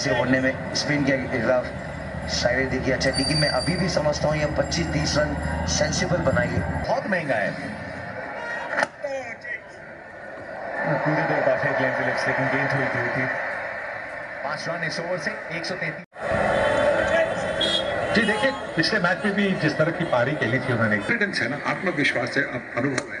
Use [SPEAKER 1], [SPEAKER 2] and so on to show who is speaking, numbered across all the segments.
[SPEAKER 1] से होने में स्पिन के खिलाफ शायद देखिए अच्छा लेकिन मैं अभी भी समझता हूँ ये 25-30 रन सेंसिबल बनाइए। बहुत महँगा है।
[SPEAKER 2] पूरी देर बाद फिर ग्लेन फिलिप्स लेकिन गेंद हुई हुई थी। पाँच रन इस ओवर से एक सौ तैतीस।
[SPEAKER 3] जी, देखिए, पिछले मैच में भी जिस तरह की पारी खेली थी उन्होंने।
[SPEAKER 4] कॉन्फिडेंस है ना, आत्मविश्वास है अब अनुभव है।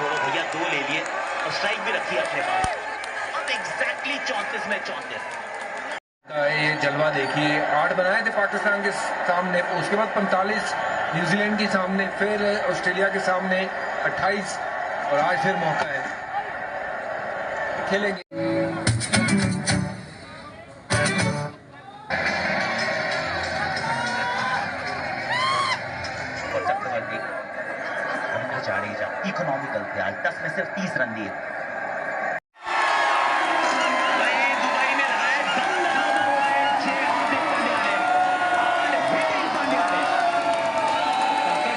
[SPEAKER 5] छोड़ो भैया, दो ले लिए और स्ट्राइक भी रखी अपने पास। अब एग्जैक्टली चौंतीस में चौंतीस।
[SPEAKER 6] ये जलवा देखिए, आठ बनाए थे पाकिस्तान के सामने, उसके बाद 45 न्यूजीलैंड के सामने, फिर ऑस्ट्रेलिया के सामने 28 और आज फिर मौका है। खेलेंगे।
[SPEAKER 5] ने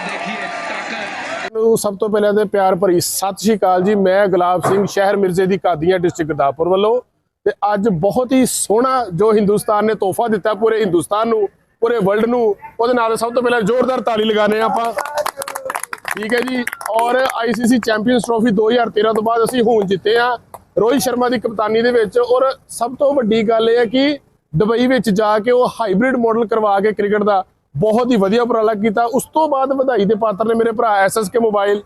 [SPEAKER 6] देखिए ताकत
[SPEAKER 7] ਨੂੰ ਸਭ ਤੋਂ ਪਹਿਲਾਂ ਤੇ ਪਿਆਰ ਭਰੀ ਸਤਿ ਸ਼੍ਰੀ ਅਕਾਲ ਜੀ ਮੈਂ ਗੁਲਾਬ ਸਿੰਘ ਸ਼ਹਿਰ ਮਿਰਜ਼ੇ ਦੀ ਕਾਦੀਆਂ ਡਿਸਟ੍ਰਿਕਟ ਗੁਰਦਾਸਪੁਰ ਵੱਲੋਂ ਤੇ ਅੱਜ ਬਹੁਤ ਹੀ ਸੋਹਣਾ ਜੋ ਹਿੰਦੁਸਤਾਨ ਨੇ ਤੋਹਫਾ ਦਿੱਤਾ ਪੂਰੇ ਹਿੰਦੁਸਤਾਨ ਨੂੰ ਪੂਰੇ ਵਰਲਡ ਨੂੰ ਉਹਦੇ ਨਾਲ ਸਭ ਤੋਂ ਪਹਿਲਾਂ ਜ਼ੋਰਦਾਰ ਤਾਲੀ ਲਗਾਣੇ ਆਪਾਂ ਠੀਕ ਹੈ ਜੀ, ਔਰ ਆਈਸੀਸੀ ਚੈਂਪੀਅਨਸ ਟਰੋਫੀ 2013 ਤੋਂ ਬਾਅਦ ਅਸੀਂ ਹੁਣ ਜਿੱਤੇ ਆ ਰੋਹਿਤ ਸ਼ਰਮਾ ਦੀ ਕਪਤਾਨੀ ਦੇ ਵਿੱਚ, ਔਰ ਸਭ ਤੋਂ ਵੱਡੀ ਗੱਲ ਇਹ ਹੈ ਕਿ ਦੁਬਈ ਵਿੱਚ ਜਾ ਕੇ ਉਹ ਹਾਈਬ੍ਰਿਡ ਮਾਡਲ ਕਰਵਾ ਕੇ ਕ੍ਰਿਕਟ ਦਾ ਬਹੁਤ ਹੀ ਵਧੀਆ ਉਪਰਾਲਾ ਕੀਤਾ। ਉਸ ਤੋਂ ਬਾਅਦ ਵਧਾਈ ਦੇ ਪਾਤਰ ਨੇ ਮੇਰੇ ਭਰਾ SSK mobile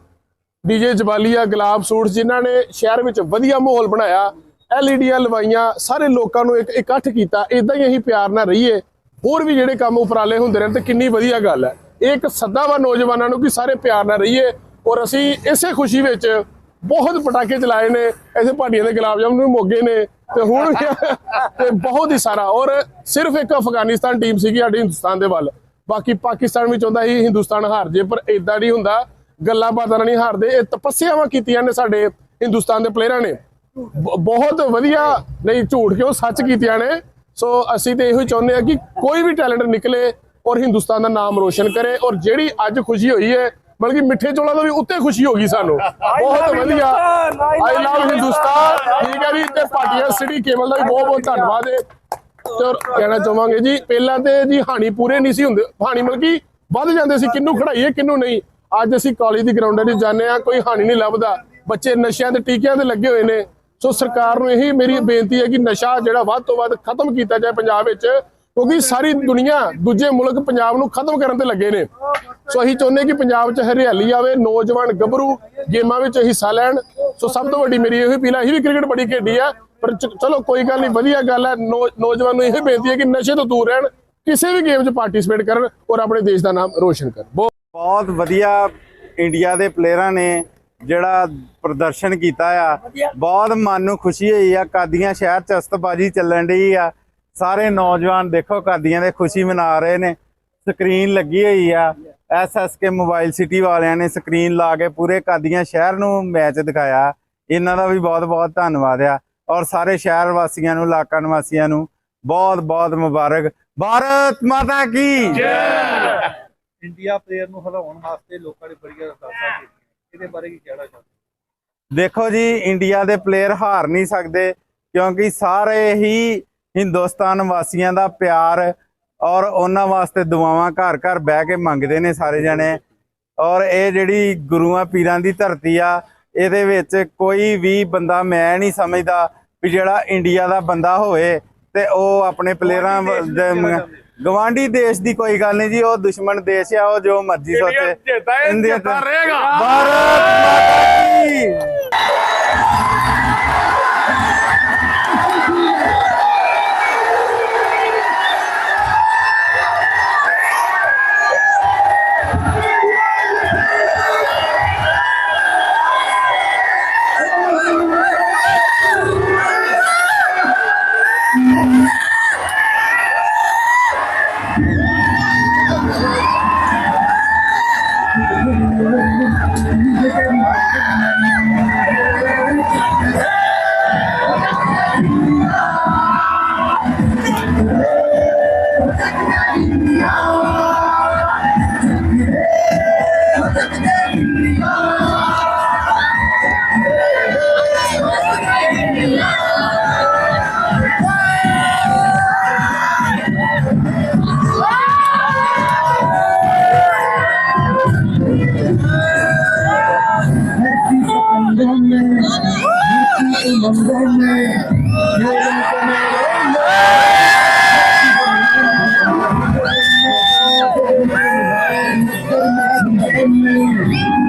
[SPEAKER 7] DJ Jawalia, Gulab suits, ਜਿਨ੍ਹਾਂ ਨੇ ਸ਼ਹਿਰ ਵਿੱਚ ਵਧੀਆ ਮਾਹੌਲ ਬਣਾਇਆ ਐਲਈਡੀਆਂ ਲਵਾਈਆਂ, ਸਾਰੇ ਲੋਕਾਂ ਨੂੰ ਇੱਕ ਇਕੱਠ ਕੀਤਾ। ਇਦਾਂ ਹੀ ਅਸੀਂ ਪਿਆਰ ਨਾਲ ਰਹੀਏ। ਹੋਰ ਵੀ ਜਿਹੜੇ ਕੰਮ ਉਪਰਾਲੇ ਹੁੰਦੇ ਰਹਿਣ ਤੇ ਕਿੰਨੀ ਵਧੀਆ ਗੱਲ ਹੈ। ਇਹ ਇੱਕ ਸੱਦਾ ਵਾ ਨੌਜਵਾਨਾਂ ਨੂੰ ਕਿ ਸਾਰੇ ਪਿਆਰ ਨਾਲ ਰਹੀਏ ਔਰ ਅਸੀਂ ਇਸੇ ਖੁਸ਼ੀ ਵਿੱਚ ਬਹੁਤ ਪਟਾਕੇ ਚਲਾਏ ਨੇ ਐਸੇ ਭਾਟੀਆਂ ਦੇ ਗੁਲਾਬ ਜਾਮਨ ਵੀ ਮੋਗੇ ਨੇ ਤੇ ਹੁਣ ਤੇ ਬਹੁਤ ਹੀ ਸਾਰਾ ਔਰ ਸਿਰਫ ਇੱਕ ਅਫਗਾਨਿਸਤਾਨ ਟੀਮ ਸੀਗੀ ਸਾਡੀ ਹਿੰਦੁਸਤਾਨ ਦੇ ਵੱਲ। ਬਾਕੀ ਪਾਕਿਸਤਾਨ ਵੀ ਚਾਹੁੰਦਾ ਸੀ ਹਿੰਦੁਸਤਾਨ ਹਾਰ ਜੇ, ਪਰ ਇਦਾਂ ਨਹੀਂ ਹੁੰਦਾ। ਗੱਲਾਂ ਬਾਤਾਂ ਨਹੀਂ ਹਾਰਦੇ, ਇਹ ਤਪੱਸਿਆਵਾਂ ਕੀਤੀਆਂ ਨੇ ਸਾਡੇ ਹਿੰਦੁਸਤਾਨ ਦੇ ਪਲੇਅਰਾਂ ਨੇ। ਬ- ਬਹੁਤ ਵਧੀਆ, ਨਹੀਂ ਝੂਠ ਕਿਉਂ ਸੱਚ ਕੀਤੀਆਂ ਨੇ। ਸੋ ਅਸੀਂ ਤੇ ਇਹੋ ਹੀ ਚਾਹੁੰਦੇ ਆ ਕਿ ਕੋਈ ਵੀ ਟੈਲੈਂਟ ਨਿਕਲੇ ਔਰ ਹਿੰਦੁਸਤਾਨ ਦਾ ਨਾਮ ਰੋਸ਼ਨ ਕਰੇ ਔਰ ਜਿਹੜੀ ਅੱਜ ਖੁਸ਼ੀ ਹੋਈ ਹੈ ਬਲਕਿ ਮਿੱਠੇ ਚੋਲਾਂ ਤੋਂ ਵੀ ਉੱਤੇ ਖੁਸ਼ੀ ਹੋ ਗਈ ਸਾਨੂੰ। ਬਹੁਤ ਵਧੀਆ। ਆਈ ਲਵ ਹਿੰਦੁਸਤਾਨ ਠੀਕ ਹੈ ਜੀ ਤੇ ਭਾਟੀਆ ਸਿਟੀ ਕੇਬਲ ਦਾ ਵੀ ਬਹੁਤ ਬਹੁਤ ਧੰਨਵਾਦ ਹੈ। ਤੇ ਕਹਿਣਾ ਚਾਹਾਂਗੇ ਜੀ ਪਹਿਲਾਂ ਤੇ ਜੀ ਹਾਨੀ ਪੂਰੇ ਨਹੀਂ ਸੀ ਹੁੰਦੇ। ਹਾਨੀ ਮਤਲਬ ਕਿ ਵੱਧ ਜਾਂਦੇ ਸੀ ਕਿੰਨੂੰ ਖੜਾਈਏ ਕਿੰਨੂੰ ਨਹੀਂ। ਅੱਜ ਅਸੀਂ ਕਾਲਜ ਦੀ ਗਰਾਊਂਡਾਂ 'ਚ ਜਾਂਦੇ ਆ ਕੋਈ ਹਾਨੀ ਨਹੀਂ ਲੱਭਦਾ। ਬੱਚੇ ਨਸ਼ਿਆਂ ਤੇ ਟੀਕਿਆਂ ਤੇ ਲੱਗੇ ਹੋਏ ਨੇ। ਸੋ ਸਰਕਾਰ ਨੂੰ ਇਹੀ ਮੇਰੀ ਬੇਨਤੀ ਹੈ ਕਿ ਨਸ਼ਾ ਜਿਹੜਾ ਵੱਧ ਤੋਂ ਵੱਧ ਖਤਮ ਕੀਤਾ ਜਾਏ ਪੰਜਾਬ ਵਿੱਚ। ਕਿਉਂਕਿ ਸਾਰੀ ਦੁਨੀਆ ਦੂਜੇ ਮੁਲਕ ਪੰਜਾਬ ਨੂੰ ਖਤਮ ਕਰਨ ਤੇ ਲੱਗੇ ਨੇ। ਸੋ ਅਸੀਂ ਚਾਹੁੰਦੇ ਕਿ ਪੰਜਾਬ 'ਚ ਹਰਿਆਲੀ ਆਵੇ ਨੌਜਵਾਨ ਗੱਭਰੂ ਗੇਮਾਂ ਵਿੱਚ ਹਿੱਸਾ ਲੈਣ। ਸੋ ਸਭ ਤੋਂ ਵੱਡੀ ਮੇਰੀ ਇਹੋ ਅਪੀਲ ਹੈ ਅਸੀਂ ਵੀ ਕ੍ਰਿਕਟ ਬੜੀ ਖੇਡੀ ਆ ਪਰ ਚਲੋ ਕੋਈ ਗੱਲ ਨਹੀਂ ਵਧੀਆ ਗੱਲ ਹੈ ਨੌ- ਨੌਜਵਾਨ ਨੂੰ ਇਹ ਬੇਨਤੀ ਹੈ ਕਿ ਨਸ਼ੇ ਤੋਂ ਦੂਰ ਰਹਿਣ ਕਿਸੇ ਵੀ ਗੇਮ 'ਚ ਪਾਰਟਿਸਿਪੇਟ ਕਰਨ ਔਰ ਆਪਣੇ ਦੇਸ਼ ਦਾ ਨਾਮ ਰੋਸ਼ਨ ਕਰਨ। ਬਹੁਤ
[SPEAKER 8] ਬਹੁਤ ਵਧੀਆ ਇੰਡੀਆ ਦੇ ਪਲੇਅਰਾਂ ਨੇ ਜਿਹੜਾ ਪ੍ਰਦਰਸ਼ਨ ਕੀਤਾ ਆ। ਬਹੁਤ ਮਨ ਨੂੰ ਖੁਸ਼ੀ ਹੋਈ ਆ ਕਾਦੀਆਂ ਸ਼ਹਿਰ ਚ ਅਸਤਬਾਜੀ ਚੱਲਣ ਢਈ ਆ। ਸਾਰੇ ਨੌਜਵਾਨ ਦੇਖੋ ਕਾਦੀਆਂ ਦੇ ਖੁਸ਼ੀ ਮਨਾ ਰਹੇ ਨੇ। ਸਕਰੀਨ ਲੱਗੀ ਹੋਈ ਆ। ਐਸਐਸਕੇ ਮੋਬਾਈਲ ਸਿਟੀ ਵਾਲਿਆਂ ਨੇ ਸਕਰੀਨ ਲਾ ਕੇ ਪੂਰੇ ਕਾਦੀਆਂ ਸ਼ਹਿਰ ਨੂੰ ਮੈਚ ਦਿਖਾਇਆ। ਇਹਨਾਂ ਦਾ ਵੀ ਬਹੁਤ ਬਹੁਤ ਧੰਨਵਾਦ ਆ। ਔਰ ਸਾਰੇ ਸ਼ਹਿਰ ਵਾਸੀਆਂ ਨੂੰ ਇਲਾਕਾ ਨਿਵਾਸੀਆਂ ਨੂੰ ਬਹੁਤ ਬਹੁਤ ਮੁਬਾਰਕ। ਭਾਰਤ ਮਾਤਾ ਕੀ
[SPEAKER 3] ਇੰਡੀਆ ਪਲੇਅਰ ਨੂੰ ਹਰਾਉਣ ਵਾਸਤੇ ਲੋਕਾਂ ਨੇ ਬੜੀਆਂ ਅਰਦਾਸਾਂ ਕੀਤੀਆਂ। ਇਹਦੇ ਬਾਰੇ ਕੀ ਕਹਿਣਾ ਚਾਹੁੰਦੇ
[SPEAKER 8] ਦੇਖੋ ਜੀ ਇੰਡੀਆ ਦੇ ਪਲੇਅਰ ਹਾਰ ਨਹੀਂ ਸਕਦੇ ਕਿਉਂਕਿ ਸਾਰੇ ਹੀ ਹਿੰਦੁਸਤਾਨ ਵਾਸੀਆਂ ਦਾ ਪਿਆਰ ਔਰ ਉਹਨਾਂ ਵਾਸਤੇ ਦੁਆਵਾਂ ਘਰ ਘਰ ਬਹਿ ਕੇ ਮੰਗਦੇ ਨੇ ਸਾਰੇ ਜਣੇ। ਔਰ ਇਹ ਜਿਹੜੀ ਗੁਰੂਆਂ ਪੀਰਾਂ ਦੀ ਧਰਤੀ ਆ ਇਹਦੇ ਵਿੱਚ ਕੋਈ ਵੀ ਬੰਦਾ ਮੈਂ ਨਹੀਂ ਸਮਝਦਾ ਵੀ ਜਿਹੜਾ ਇੰਡੀਆ ਦਾ ਬੰਦਾ ਹੋਵੇ ਤੇ ਉਹ ਆਪਣੇ ਪਲੇਅਰਾਂ ਗਵਾਂਢੀ ਦੇਸ਼ ਦੀ ਕੋਈ ਗੱਲ ਨਹੀਂ ਜੀ ਉਹ ਦੁਸ਼ਮਣ ਦੇਸ਼ ਆ ਉਹ ਜੋ ਮਰਜ਼ੀ ਸੋਚੇ। ਇੰਡੀਆ
[SPEAKER 7] ਰਹੇਗਾ।
[SPEAKER 8] Amen.